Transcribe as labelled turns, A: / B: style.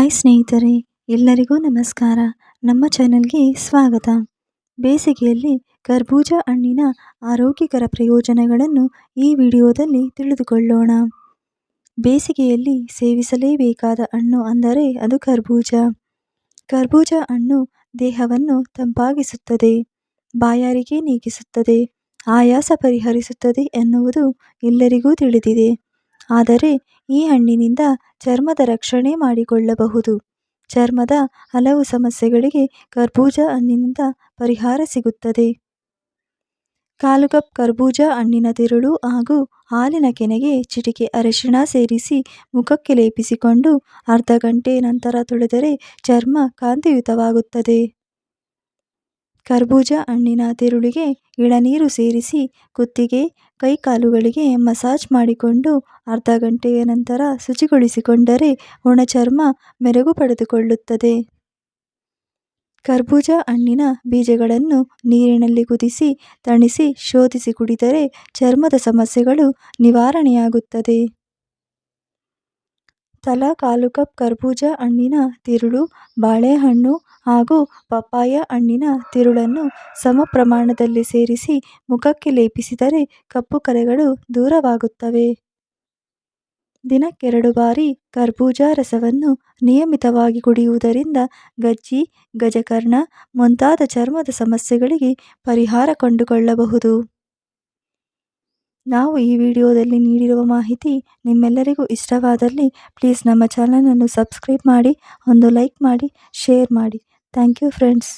A: Hi ಸ್ನೇಹಿತರೆ, ಎಲ್ಲರಿಗೂ ನಮಸ್ಕಾರ. ನಮ್ಮ ಚಾನಲ್ಗೆ ಸ್ವಾಗತ. ಬೇಸಿಗೆಯಲ್ಲಿ ಕರ್ಬೂಜ ಹಣ್ಣಿನ ಆರೋಗ್ಯಕರ ಪ್ರಯೋಜನಗಳನ್ನು ಈ ವಿಡಿಯೋದಲ್ಲಿ ತಿಳಿದುಕೊಳ್ಳೋಣ. ಬೇಸಿಗೆಯಲ್ಲಿ ಸೇವಿಸಲೇಬೇಕಾದ ಹಣ್ಣು ಅಂದರೆ ಅದು ಕರ್ಬೂಜ. ಕರ್ಬೂಜ ಹಣ್ಣು ದೇಹವನ್ನು ತಂಪಾಗಿಸುತ್ತದೆ, ಬಾಯಾರಿಕೆ ನೀಗಿಸುತ್ತದೆ, ಆಯಾಸ ಪರಿಹರಿಸುತ್ತದೆ ಎನ್ನುವುದು ಎಲ್ಲರಿಗೂ ತಿಳಿದಿದೆ. ಆದರೆ ಈ ಹಣ್ಣಿನಿಂದ ಚರ್ಮದ ರಕ್ಷಣೆ ಮಾಡಿಕೊಳ್ಳಬಹುದು. ಚರ್ಮದ ಹಲವು ಸಮಸ್ಯೆಗಳಿಗೆ ಕರ್ಬೂಜ ಹಣ್ಣಿನಿಂದ ಪರಿಹಾರ ಸಿಗುತ್ತದೆ. ಕಾಲು ಕಪ್ ಕರ್ಬೂಜ ಹಣ್ಣಿನ ತಿರುಳು ಹಾಗೂ ಹಾಲಿನ ಕೆನೆಗೆ ಚಿಟಿಕೆ ಅರಿಶಿಣ ಸೇರಿಸಿ ಮುಖಕ್ಕೆ ಲೇಪಿಸಿಕೊಂಡು ಅರ್ಧ ಗಂಟೆ ನಂತರ ತೊಳೆದರೆ ಚರ್ಮ ಕಾಂತಿಯುತವಾಗುತ್ತದೆ. ಕರ್ಬೂಜ ಹಣ್ಣಿನ ತಿರುಳಿಗೆ ಇಳನೀರು ಸೇರಿಸಿ ಕುತ್ತಿಗೆ ಕೈಕಾಲುಗಳಿಗೆ ಮಸಾಜ್ ಮಾಡಿಕೊಂಡು ಅರ್ಧ ಗಂಟೆಯ ನಂತರ ಶುಚಿಗೊಳಿಸಿಕೊಂಡರೆ ಒಣ ಚರ್ಮ ಮೆರಗು ಪಡೆದುಕೊಳ್ಳುತ್ತದೆ. ಕರ್ಬೂಜ ಹಣ್ಣಿನ ಬೀಜಗಳನ್ನು ನೀರಿನಲ್ಲಿ ಕುದಿಸಿ, ತಣಿಸಿ, ಶೋಧಿಸಿ ಕುಡಿದರೆ ಚರ್ಮದ ಸಮಸ್ಯೆಗಳು ನಿವಾರಣೆಯಾಗುತ್ತದೆ. ತಲಾ ಕಾಲು ಕಪ್ ಕರ್ಬೂಜ ಹಣ್ಣಿನ ತಿರುಳು, ಬಾಳೆಹಣ್ಣು ಹಾಗೂ ಪಪ್ಪಾಯ ಹಣ್ಣಿನ ತಿರುಳನ್ನು ಸಮ ಪ್ರಮಾಣದಲ್ಲಿ ಸೇರಿಸಿ ಮುಖಕ್ಕೆ ಲೇಪಿಸಿದರೆ ಕಪ್ಪು ಕಲೆಗಳು ದೂರವಾಗುತ್ತವೆ. ದಿನಕ್ಕೆರಡು ಬಾರಿ ಕರ್ಬೂಜ ರಸವನ್ನು ನಿಯಮಿತವಾಗಿ ಕುಡಿಯುವುದರಿಂದ ಗಜ್ಜಿ, ಗಜಕರ್ಣ ಮುಂತಾದ ಚರ್ಮದ ಸಮಸ್ಯೆಗಳಿಗೆ ಪರಿಹಾರ ಕಂಡುಕೊಳ್ಳಬಹುದು. ನಾವು ಈ ವಿಡಿಯೋದಲ್ಲಿ ನೀಡಿರುವ ಮಾಹಿತಿ ನಿಮ್ಮೆಲ್ಲರಿಗೂ ಇಷ್ಟವಾದಲ್ಲಿ ಪ್ಲೀಸ್ ನಮ್ಮ ಚಾನಲನ್ನು ಸಬ್ಸ್ಕ್ರೈಬ್ ಮಾಡಿ, ಒಂದು ಲೈಕ್ ಮಾಡಿ, ಶೇರ್ ಮಾಡಿ. Thank you friends.